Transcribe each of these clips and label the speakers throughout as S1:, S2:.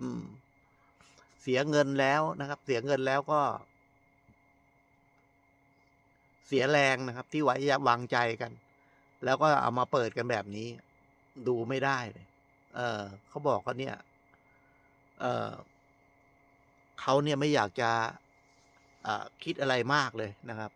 S1: อืม เสียเงินแล้วนะครับ เสียเงินแล้วก็ เสียแรงนะครับ ที่ไว้วางใจกัน แล้วก็เอามาเปิดกันแบบนี้ ดูไม่ได้เลยเออเขาบอกว่าเนี่ย เออเขาเนี่ยไม่อยากจะอ่าคิดอะไรมากเลยนะครับ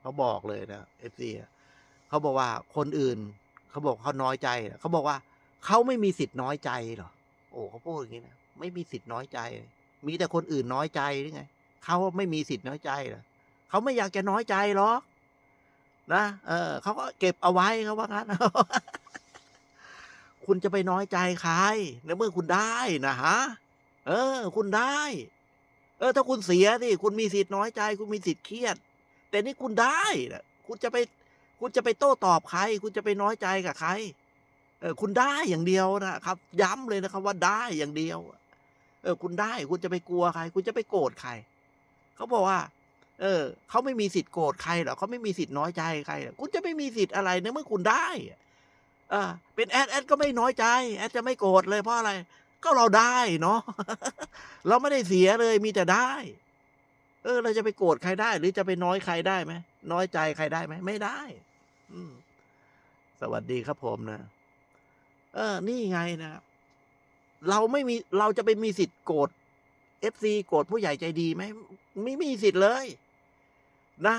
S1: เขาบอกเลยนะเอฟซีเขาบอกว่าคนอื่น เขาบอกเขาน้อยใจ เขาบอกว่าเขาไม่มีสิทธิ์น้อยใจหรอ โอ้เขาพูดอย่างนี้นะ ไม่มีสิทธิ์น้อยใจ มีแต่คนอื่นน้อยใจหรือไงเขาไม่มีสิทธิ์น้อยใจหรอเขาไม่อยากจะน้อยใจหรอกนะเออเขาก็เก็บเอาไว้เขาว่างั้นคุณจะไปน้อยใจใครในเมื่อคุณได้นะฮะเออ คุณได้ เออ ถ้าคุณเสียสิคุณมีสิทธิ์น้อยใจ คุณมีสิทธิ์เครียด แต่นี่คุณได้นะคุณจะไป คุณจะไปโต้ตอบใคร คุณจะไปน้อยใจกับใคร เออ คุณได้อย่างเดียวนะครับ ย้ำเลยนะครับว่าได้อย่างเดียว เออ คุณได้คุณจะไปกลัวใคร คุณจะไปโกรธใครเขาบอกว่า เออเขาไม่มีสิทธิ์โกรธใครหรอกเขาไม่มีสิทธิ์น้อยใจใครหรอกคุณจะไม่มีสิทธิ์อะไรในเมื่อคุณได้อะอ่าเป็นแอดแอดก็ไม่น้อยใจแอดจะไม่โกรธเลยเพราะอะไร ก็เราได้เนาะเราไม่ได้เสียเลยมีแต่ได้ เออ เราจะไปโกรธใครได้ หรือจะไปน้อยใครได้ไหมน้อยใจใครได้ไหมไม่ได้ อืมสวัสดีครับผมนะ เออ นี่ไงนะครับ เราไม่มีเราจะไปมีสิทธิ์โกรธเอฟซีโกรธผู้ใหญ่ใจดีไหมไม่มีสิทธิ์เลย นะ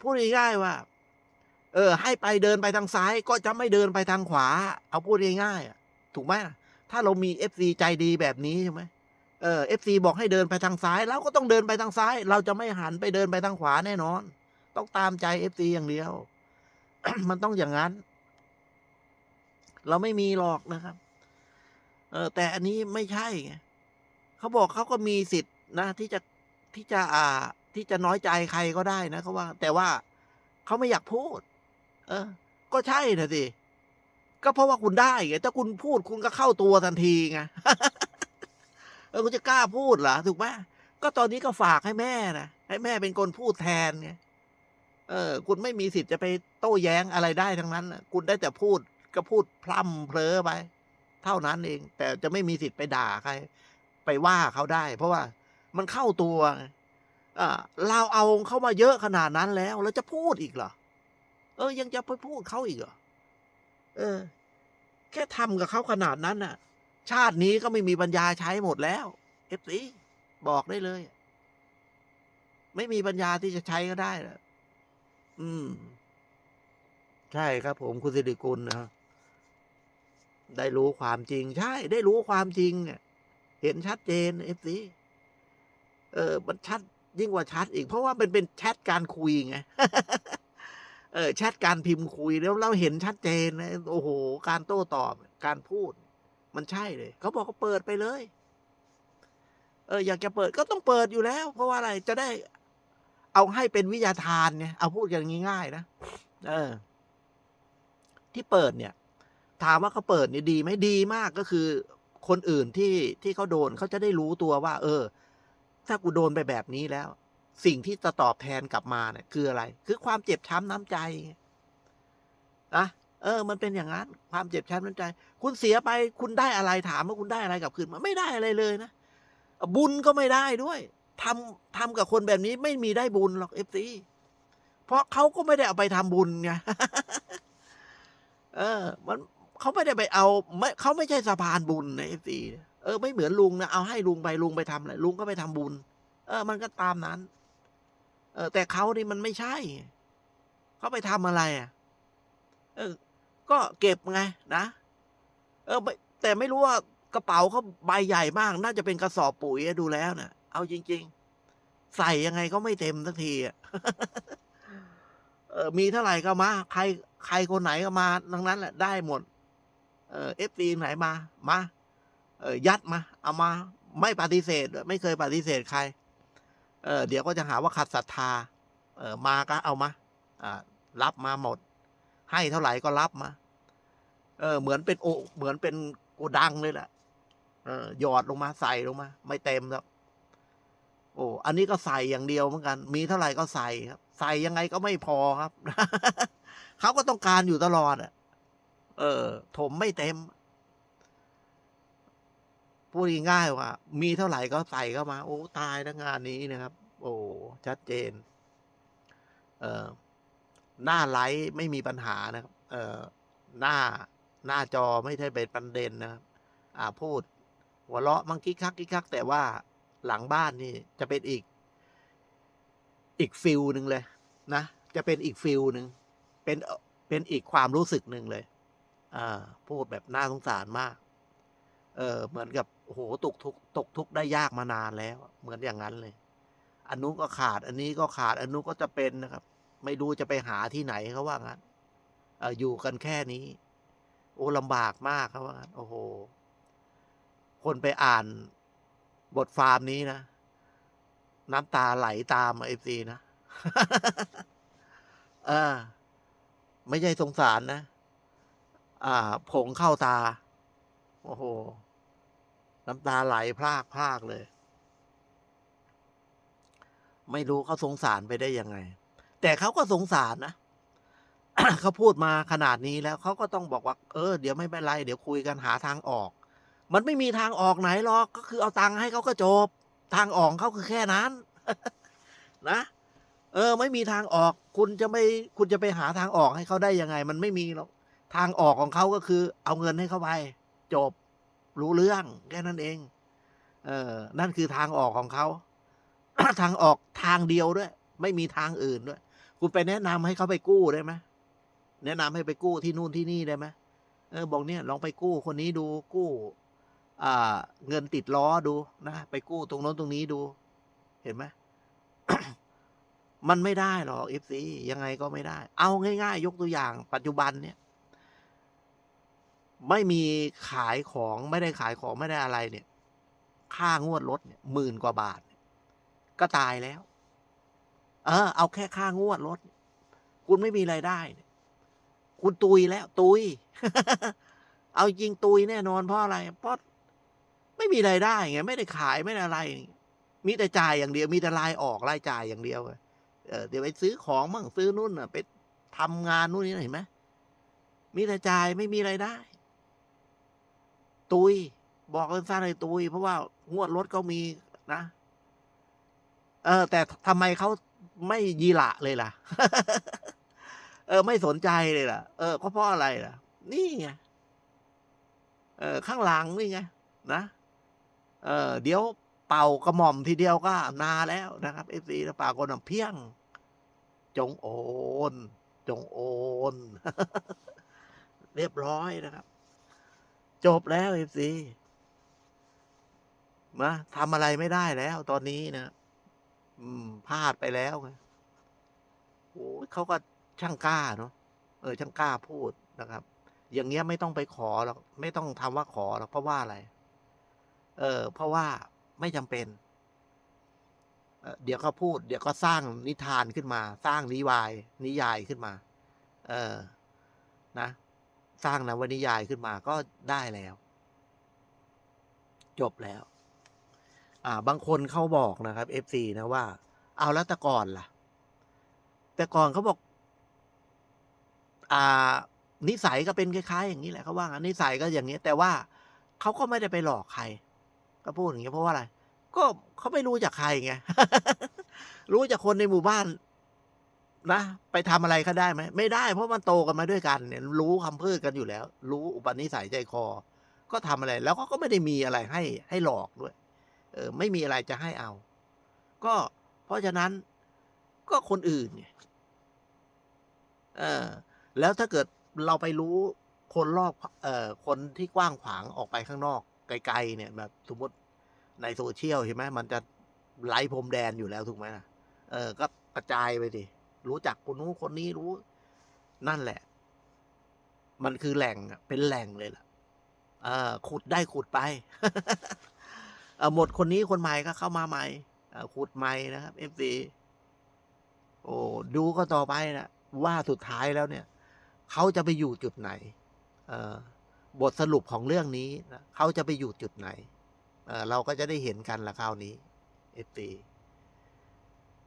S1: พูดง่ายๆว่า เออ ให้ไปเดินไปทางซ้าย ก็จะไม่เดินไปทางขวา เอาพูดง่ายๆถูกไหมถ้าเรามีเอฟซีใจดีแบบนี้ใช่ไหมเออเอฟซีบอกให้เดินไปทางซ้ายเราก็ต้องเดินไปทางซ้าย เราจะไม่หันไปเดินไปทางขวาแน่นอน ต้องตามใจเอฟซีอย่างเดียว มันต้องอย่างนั้น เราไม่มีหรอกนะครับ เออแต่อันนี้ไม่ใช่เขาบอกเขาก็มีสิทธิ์นะ ที่จะที่จะอ่า ที่จะน้อยใจใครก็ได้นะเขาว่า แต่ว่าเขาไม่อยากพูด เออ ก็ใช่นะสิก็เพราะว่าคุณได้ไงถ้าคุณพูดคุณก็เข้าตัวทันทีไงเออคุณจะกล้าพูดเหรอถูกไหมก็ตอนนี้ก็ฝากให้แม่นะให้แม่เป็นคนพูดแทนไงเออ คุณไม่มีสิทธิ์จะไปโต้แย้งอะไรได้ทั้งนั้นนะคุณได้แต่พูดก็พูดพร่ำเพลอไป เท่านั้นเอง แต่จะไม่มีสิทธิ์ไปด่าใคร ไปว่าเขาได้ เพราะว่ามันเข้าตัวเราเอาเข้ามาเยอะขนาดนั้นแล้ว แล้วจะพูดอีกเหรอ เออ ยังจะไปพูดเขาอีกเหรอ เออ แค่ทำกับเขาขนาดนั้นน่ะ ชาตินี้ก็ไม่มีปัญญาใช้หมดแล้วเอฟซีบอกได้เลย ไม่มีปัญญาที่จะใช้ก็ได้แล้วอืม ใช่ครับผมคุณสิริกุลนะ ได้รู้ความจริง ใช่ ได้รู้ความจริงเนี่ยเห็นชัดเจนเอฟซีเออ มันชัดยิ่งกว่าชัดอีก เพราะว่ามันเป็นแชทการคุยไงเออแชทการพิมพ์คุยแล้วเราเห็นชัดเจนโอ้โห การโต้ตอบการพูด มันใช่เลย เขาบอกเขาเปิดไปเลย เออ อยากจะเปิดก็ต้องเปิดอยู่แล้ว เพราะว่าอะไรจะได้ เอาให้เป็นวิทยาทานไงเอาพูดกันง่ายๆนะเออ ที่เปิดเนี่ย ถามว่าเขาเปิดเนี่ยดีไหมดีมากก็คือคนอื่นที่ที่เขาโดนเขาจะได้รู้ตัวว่า เออ ถ้ากูโดนไปแบบนี้แล้ว สิ่งที่จะตอบแทนกลับมาเนี่ยคืออะไร คือความเจ็บช้ำน้ำใจนะเออ มันเป็นอย่างนั้น ความเจ็บช้ำน้ำใจ คุณเสียไปคุณได้อะไรถามว่าคุณได้อะไรกลับคืนมาไม่ได้อะไรเลยนะบุญก็ไม่ได้ด้วยทำทำกับคนแบบนี้ไม่มีได้บุญหรอกเอฟซีเพราะเขาก็ไม่ได้เอาไปทำบุญไงเออ มัน เขาไม่ได้ไปเอาไม่เขาไม่ใช่สะพานบุญในเอฟซีเออไม่เหมือนลุงนะเอาให้ลุงไปลุงไปทำอะไรลุงก็ไปทำบุญ เออ มันก็ตามนั้น เออ แต่เขานี่มันไม่ใช่ เขาไปทำอะไรอะ เออ ก็เก็บไงนะเออไม่แต่ไม่รู้ว่ากระเป๋าเขาใบใหญ่มาก น่าจะเป็นกระสอบปุ๋ยดูแล้วนะ่ะ เอาจริง ๆ ใส่ยังไงก็ไม่เต็มสักทีอะเออมีเท่าไหร่ก็มา ใครใครคนไหนก็มา ทั้งนั้นแหละได้หมด เออเอฟซีไหนมา มาเออยัดมา เอามา ไม่ปฏิเสธ ไม่เคยปฏิเสธใคร เออเดี๋ยวก็จะหาว่าขัดศรัทธา เออมาก็เอามาอ่ารับมาหมด ให้เท่าไหร่ก็รับมา เออ เหมือนเป็นโอ เหมือนเป็นโกดังเลยแหละเออหยอดลงมาใส่ลงมา ไม่เต็มแล้วโอ้อันนี้ก็ใส่อย่างเดียวเหมือนกัน มีเท่าไหร่ก็ใส่ครับ ใส่ยังไงก็ไม่พอครับเขาก็ต้องการอยู่ตลอดอะ เออ ถมไม่เต็ม พูดง่ายว่า มีเท่าไหร่ก็ใส่เข้ามา โอ้ตายทั้งงานนี้นะครับ โอ้ชัดเจน เออหน้าไลฟ์ไม่มีปัญหานะครับ เออหน้าหน้าจอไม่ใช่เป็นประเด็นนะครับ อ่าพูด หัวเราะมังคิกคักคิกคัก แต่ว่าหลังบ้านนี่ จะเป็นอีก อีกฟิลหนึ่งเลย นะ จะเป็นอีกฟิลหนึ่งเป็นเอ่อเป็นอีกความรู้สึกหนึ่งเลย อ่าพูดแบบน่าสงสารมาก เออเหมือนกับโหตกทุกตกทุกได้ยากมานานแล้ว เหมือนอย่างนั้นเลย อันนู้นก็ขาด อันนี้ก็ขาด อันนู้นก็จะเป็นนะครับ ไม่รู้จะไปหาที่ไหนเขาว่างั้นเอออยู่กันแค่นี้ โอ้ลำบากมากเขาว่างั้นโอ้โห คนไปอ่านบทฟาร์มนี้นะน้ำตาไหลตามเอฟซีนะเออไม่ใช่สงสารนะ อ่า ผงเข้าตา โอ้โห น้ำตาไหลพรากพรากเลย ไม่รู้เขาสงสารไปได้ยังไง แต่เขาก็สงสารนะเขาพูดมาขนาดนี้แล้วเขาก็ต้องบอกว่า เออ เดี๋ยวไม่เป็นไร เดี๋ยวคุยกันหาทางออก มันไม่มีทางออกไหนหรอกก็คือเอาตังค์ให้เขาก็จบ ทางออกเขาคือแค่นั้น นะเออ ไม่มีทางออก คุณจะไม่ คุณจะไปหาทางออกให้เขาได้ยังไง มันไม่มีหรอก ทางออกของเขาก็คือ เอาเงินให้เขาไป จบรู้เรื่องแค่นั้นเอง เออ นั่นคือทางออกของเขา ทางออกทางเดียวด้วย ไม่มีทางอื่นด้วย คุณไปแนะนำให้เขาไปกู้ได้ไหมแนะนำให้ไปกู้ที่นู่นที่นี่ได้ไหมเออบอกเนี่ยลองไปกู้คนนี้ดูกู้ อ่า เงินติดล้อดูนะไปกู้ตรงโน้นตรงนี้ดู เห็นไหมมันไม่ได้หรอกเอฟซียังไงก็ไม่ได้ เอาง่ายๆ ยกตัวอย่าง ปัจจุบันเนี่ย ไม่มีขายของไม่ได้ขายของไม่ได้อะไรเนี่ย ค่างวดรถเนี่ยหมื่นกว่าบาท ก็ตายแล้ว เออ เอาแค่ค่างวดรถคุณไม่มีไรายได้เนี่ยคุณตุยแล้ว ตุย เอาจริงตุยแน่นอนเพราะอะไรเพราะไม่มีไรายได้ไงไม่ได้ขายไม่ได้อะไร มีแต่จ่ายอย่างเดียว มีแต่รายออกรายจ่ายอย่างเดียวเออเดี๋ยวไปซื้อของมั่งซื้อนู่นน่ะไปทำงานนู่นนี่เห็นไหมมีแต่จ่ายไม่มีไรายได้ ตุย บอกสั้นๆเลยตุย เพราะว่างวดรถก็มีนะ เออ แต่ทำไมเขาไม่ยีละเลยล่ะ เออ ไม่สนใจเลยล่ะ เออก็เพราะอะไรล่ะ นี่ไง เออ ข้างหลังนี่ไงนะ เออ เดี๋ยวเป่ากระหม่อมทีเดียวก็นาแล้วนะครับเอฟซีเป่ากระหม่อมเพียง จงโอน จงโอน เรียบร้อยนะครับ จบแล้วเอฟซีมาทำอะไรไม่ได้แล้ว ตอนนี้นะอืมพลาดไปแล้วโอ้เขาก็ช่างกล้าเนาะเออช่างกล้าพูดนะครับ อย่างเงี้ยไม่ต้องไปขอหรอกไม่ต้องทำว่าขอหรอกเพราะว่าอะไร เออ เพราะว่าไม่จำเป็นเออเดี๋ยวก็พูด เดี๋ยวก็สร้างนิทานขึ้นมา สร้างนิวาย นิยายขึ้นมา เออ นะ สร้างนวนิยายขึ้นมาก็ได้แล้ว จบแล้ว อ่า บางคนเขาบอกนะครับ FC นะว่า เอาแล้วแต่ก่อนล่ะ แต่ก่อนเขาบอก อ่า นิสัยก็เป็นคล้ายๆ อย่างนี้แหละเขาว่างั้นนิสัยก็อย่างนี้ แต่ว่าเขาก็ไม่ได้ไปหลอกใคร ก็พูดอย่างนี้เพราะว่าอะไร ก็เขาไม่รู้จากใครไงรู้จากคนในหมู่บ้าน นะไปทำอะไรเขาได้ไหมไม่ได้ เพราะมันโตกันมาด้วยกันเนี่ยรู้คำพูดกันอยู่แล้ว รู้อุปนิสัยใจคอ ก็ทำอะไรแล้วเขาก็ไม่ได้มีอะไรให้ให้หลอกด้วย เออไม่มีอะไรจะให้เอา ก็เพราะฉะนั้นก็คนอื่นไงเออ แล้วถ้าเกิดเราไปรู้คนรอบเอ่อคนที่กว้างขวางออกไปข้างนอก ไกลๆเนี่ยแบบสมมติในโซเชียลเห็นไหมมันจะไล่พรมแดนอยู่แล้วถูกไหมล่ะเออ ก็กระจายไปดิ รู้จักคนนู้นคนนี้รู้ นั่นแหละ มันคือแหล่งเป็นแหล่งเลยล่ะเออขุดได้ขุดไปเออหมดคนนี้คนใหม่ก็เข้ามาใหม่เออขุดใหม่นะครับเอฟซีโอ้ดูก็ต่อไปนะว่าสุดท้ายแล้วเนี่ย เขาจะไปอยู่จุดไหน เออบทสรุปของเรื่องนี้นะเขาจะไปอยู่จุดไหนเออเราก็จะได้เห็นกันละคราวนี้เอฟซี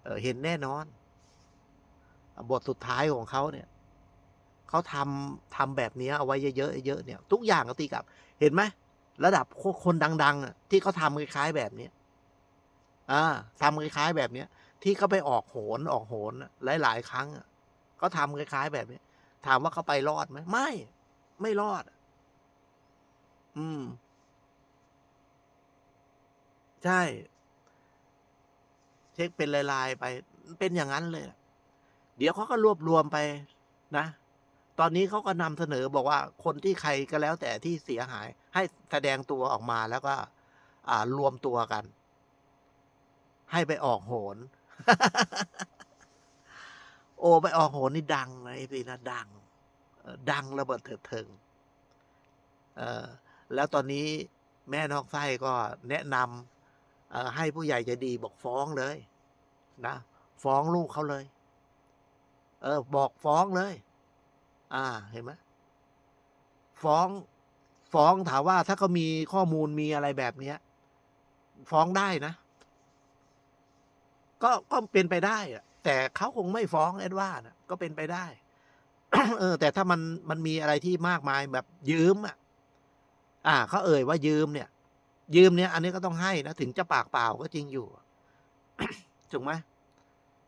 S1: เออเห็นแน่นอน บทสุดท้ายของเขาเนี่ยเขาทำทำแบบนี้เอาไว้เยอะๆเยอะๆเนี่ย ทุกอย่างก็ตีกลับ เห็นไหมระดับคนดัง ๆ ที่เขาทำคล้ายๆแบบนี้อ่าทำคล้ายๆแบบนี้ที่เขาไปออกโหนออกโหนหลายๆครั้งอะเขาทำคล้ายๆแบบนี้ถามว่าเขาไปรอดไหมไม่ ไม่รอด อืม ใช่ เช็คเป็นลายๆไป เป็นอย่างนั้นเลย เดี๋ยวเขาก็รวบรวมไปนะ ตอนนี้เขาก็นำเสนอบอกว่าคนที่ใครก็แล้วแต่ที่เสียหาย ให้แสดงตัวออกมาแล้วก็ อ่ารวมตัวกัน ให้ไปออกโหน โอ้ไปออกโหนนี่ดังนะ FC นะดัง ดังระเบิดเถิดเทิงเออแล้วตอนนี้แม่นอกไส้ก็แนะนำให้ผู้ใหญ่ใจดีบอกฟ้องเลย นะ ฟ้องลูกเขาเลย เออ บอกฟ้องเลยอาเห็นไหมฟ้อง ฟ้องถามว่าถ้าเขามีข้อมูลมีอะไรแบบเนี้ย ฟ้องได้นะ ก็ก็เป็นไปได้อะแต่เขาคงไม่ฟ้องแอดว่านะก็เป็นไปได้ เออ แต่ถ้ามันมันมีอะไรที่มากมายแบบยืมอะอาเขาเอ่ยว่ายืมเนี่ย ยืมเนี่ย อันนี้ก็ต้องให้นะถึงจะปากเปล่าก็จริงอยู่ถูกไหม?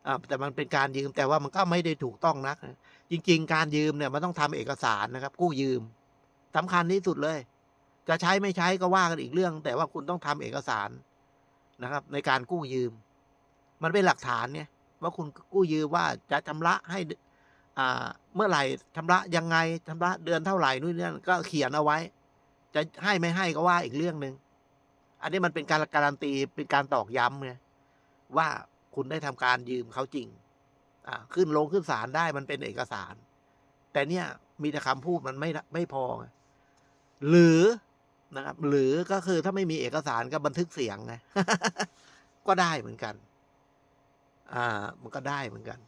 S1: อาแต่มันเป็นการยืมแต่ว่ามันก็ไม่ได้ถูกต้องนัก จริง ๆ การยืมเนี่ยมันต้องทำเอกสารนะครับ กู้ยืมสำคัญที่สุดเลย จะใช้ไม่ใช้ก็ว่ากันอีกเรื่อง แต่ว่าคุณต้องทำเอกสารนะครับ ในการกู้ยืม มันเป็นหลักฐานไงว่าคุณกู้ยืมว่าจะชำระให้อ่าเมื่อไหร่ชำระยังไงชำระเดือนเท่าไหร่นู่นนี่ก็เขียนเอาไว้ จะให้ไม่ให้ก็ว่าอีกเรื่องหนึ่งอันนี้มันเป็นการการันตีเป็นการตอกย้ำไงว่า คุณได้ทำการยืมเขาจริง อ่า ขึ้นโรงขึ้นศาลได้มันเป็นเอกสาร แต่เนี่ยมีแต่คำพูดมันไม่ไม่พอ หรือนะครับ หรือก็คือถ้าไม่มีเอกสารก็บันทึกเสียงไงก็ได้เหมือนกัน อ่า มันก็ได้เหมือนกัน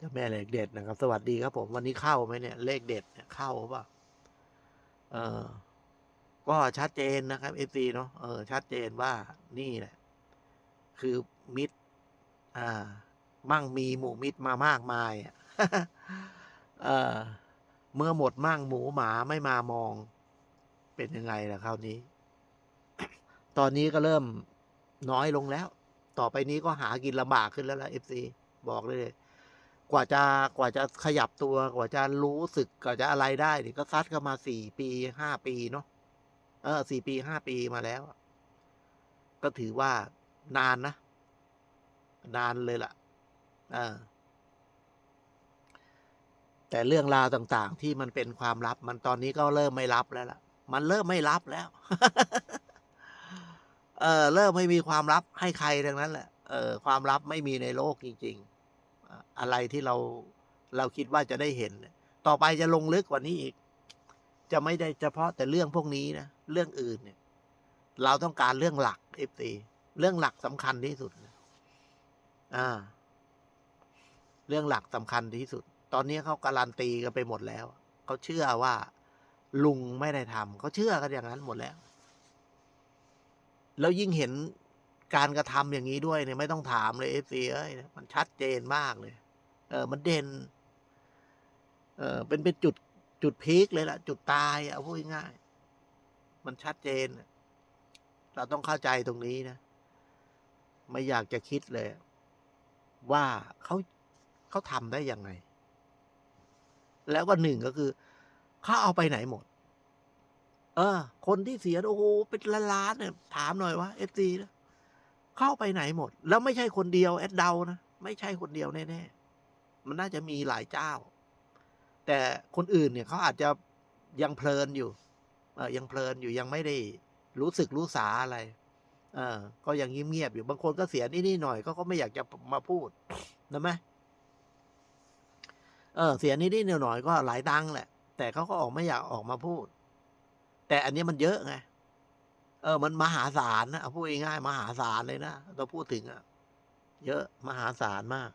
S1: จ้าแม่เลขเด็ดนะครับ สวัสดีครับผม วันนี้เข้าไหมเนี่ย เลขเด็ดเนี่ยเข้าเปล่า?เออ ก็ชัดเจนนะครับ FC เนาะเออชัดเจนว่านี่แหละ คือมิตร อ่า มั่งมีหมู่มิตรมามากมายเออเมื่อหมดมั่งหมูหมาไม่มามอง เป็นยังไงล่ะคราวนี้ ตอนนี้ก็เริ่มน้อยลงแล้ว ต่อไปนี้ก็หากินลำบากขึ้นแล้วล่ะ FC บอกเลยกว่าจะกว่าจะขยับตัว กว่าจะรู้สึกกว่าจะอะไรได้นี่ก็ซัดกันมา4ปี5ปีเนาะ เออ4ปี5ปีมาแล้ว ก็ถือว่านานนะ นานเลยล่ะเออแต่เรื่องราวต่าง ๆ ที่มันเป็นความลับ มันตอนนี้ก็เริ่มไม่ลับแล้วล่ะ มันเริ่มไม่ลับแล้ว เออเริ่มไม่มีความลับให้ใครทั้งนั้นแหละ เออ ความลับไม่มีในโลกจริง ๆ อะไรที่เราเราคิดว่าจะได้เห็น ต่อไปจะลงลึกกว่านี้อีก จะไม่ได้เฉพาะแต่เรื่องพวกนี้นะ เรื่องอื่นเนี่ย เราต้องการเรื่องหลัก FC เรื่องหลักสำคัญที่สุดอ่า เรื่องหลักสำคัญที่สุด ตอนนี้เขาการันตีกันไปหมดแล้ว เขาเชื่อว่า ลุงไม่ได้ทำเขาเชื่อกันอย่างนั้นหมดแล้ว แล้วยิ่งเห็นการกระทำอย่างงี้ด้วยเนี่ยไม่ต้องถามเลย FC เอ๊ยมันชัดเจนมากเลย เออ มันเด่น เออเป็นเป็นจุดจุดพีกเลยล่ะ จุดตายอะเอาพูดง่าย มันชัดเจน เราต้องเข้าใจตรงนี้นะ ไม่อยากจะคิดเลย ว่าเขาเขาทำได้ยังไง แล้วก็1ก็คือเขาเอาไปไหนหมด เออ คนที่เสียโอ้โฮเป็นล้านๆเนี่ยถามหน่อยว่า FC นะเขาเอาไปไหนหมด แล้วไม่ใช่คนเดียวแอดเดานะไม่ใช่คนเดียวแน่ๆมันน่าจะมีหลายเจ้า แต่คนอื่นเนี่ยเขาอาจจะยังเพลินอยู่ ยังเพลินอยู่ยังไม่ได้รู้สึกรู้สาอะไร เออ ก็ยังเงียบๆอยู่บางคนก็เสียนิดๆหน่อยๆเขาก็ไม่อยากจะมาพูดเห็นไหม?เออเสียนิดๆหน่อยๆก็หลายตังค์แหละ แต่เขาก็ออกไม่อยากออกมาพูด แต่อันนี้มันเยอะไงเออ มันมหาศาลนะพูดง่ายๆมหาศาลเลยนะถ้าพูดถึงอะเยอะมหาศาลมาก